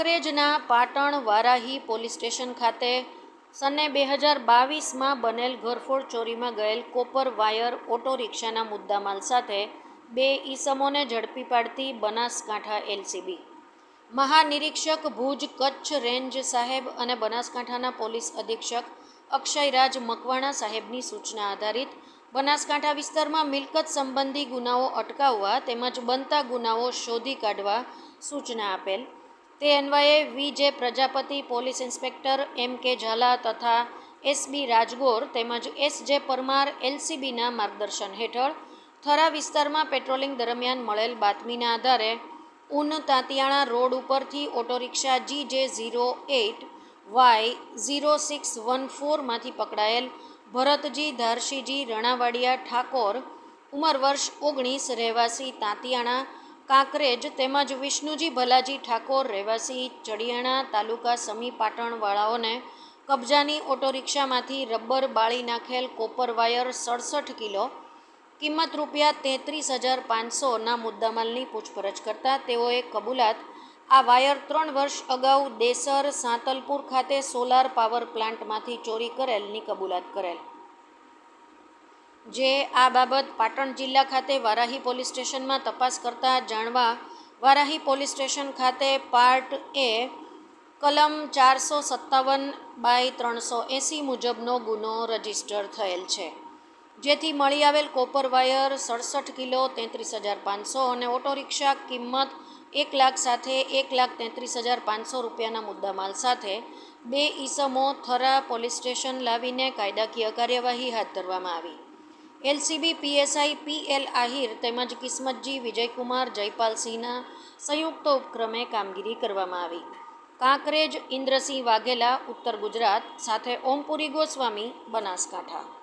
કાંકરેજના Patan Varahi police station ખાતે સને બે હજાર બાવીસમાં બનેલ ઘરફોડ ચોરીમાં ગયેલ કોપર વાયર ઓટો રિક્ષાના મુદ્દામાલ સાથે બે ઈસમોને ઝડપી પાડતી બનાસકાંઠા એલસીબી. મહાનિરીક્ષક ભુજ કચ્છ રેન્જ સાહેબ અને બનાસકાંઠાના પોલીસ અધિક્ષક અક્ષયરાજ મકવાણા સાહેબની સૂચના આધારિત બનાસકાંઠા વિસ્તારમાં મિલકત સંબંધી ગુનાઓ અટકાવવા તેમજ બનતા ગુનાઓ શોધી કાઢવા સૂચના આપેલ. તે અન્વયે વી જે પ્રજાપતિ, પોલીસ ઇન્સ્પેક્ટર, એમ કે ઝાલા તથા એસબી રાજગોર તેમજ એસ જે પરમાર એલસીબીના માર્ગદર્શન હેઠળ થરા વિસ્તારમાં પેટ્રોલિંગ દરમિયાન મળેલ બાતમીના આધારે ઉન તાંતિયાણા રોડ ઉપરથી auto rickshaw G J zero eight Y zero six one ફોરમાંથી પકડાયેલ ભરતજી ધારશીજી રણાવાડિયા ઠાકોર, ઉંમર વર્ષ ઓગણીસ, રહેવાસી તાંતિયાણા કાંકરેજ તેમજ વિષ્ણુજી ભલાજી ઠાકોર રહેવાસી ચડિયાણા તાલુકા સમી પાટણવાળાઓને કબજાની ઓટો રિક્ષામાંથી રબર બાળી નાખેલ કોપર વાયર સડસઠ કિલો, કિંમત રૂપિયા તેત્રીસ હજાર પાંચસોના મુદ્દામાલની પૂછપરછ કરતાં તેઓએ કબૂલાત, આ વાયર ત્રણ વર્ષ અગાઉ દેસર સાંતલપુર ખાતે સોલાર પાવર પ્લાન્ટમાંથી ચોરી કરેલની કબૂલાત કરેલ. જે આ બાબત પાટણ જિલ્લા ખાતે વારાહી પોલીસ સ્ટેશનમાં તપાસ કરતા જાણવા વારાહી પોલીસ સ્ટેશન ખાતે પાર્ટ એ કલમ ચારસો સત્તાવન બાય ત્રણસો એંસી મુજબનો ગુનો રજિસ્ટર થયેલ છે. જેથી મળી આવેલ કોપર વાયર સડસઠ કિલો તેત્રીસ હજાર પાંચસો અને ઓટો રિક્ષા કિંમત એક લાખ સાથે એક લાખ તેત્રીસ હજાર પાંચસો રૂપિયાના મુદ્દામાલ સાથે બે ઈસમો થરા પોલીસ સ્ટેશન લાવીને કાયદાકીય કાર્યવાહી હાથ ધરવામાં આવી. LCB, PSI P L Ahir તેમજ કિસ્મતજી વિજયકુમાર જયપાલસિંહના સંયુક્ત ઉપક્રમે કામગીરી કરવામાં આવી. કાંકરેજ, ઇન્દ્રસિંહ વાઘેલા, ઉત્તર ગુજરાત સાથે ઓમપુરી ગોસ્વામી, બનાસકાંઠા.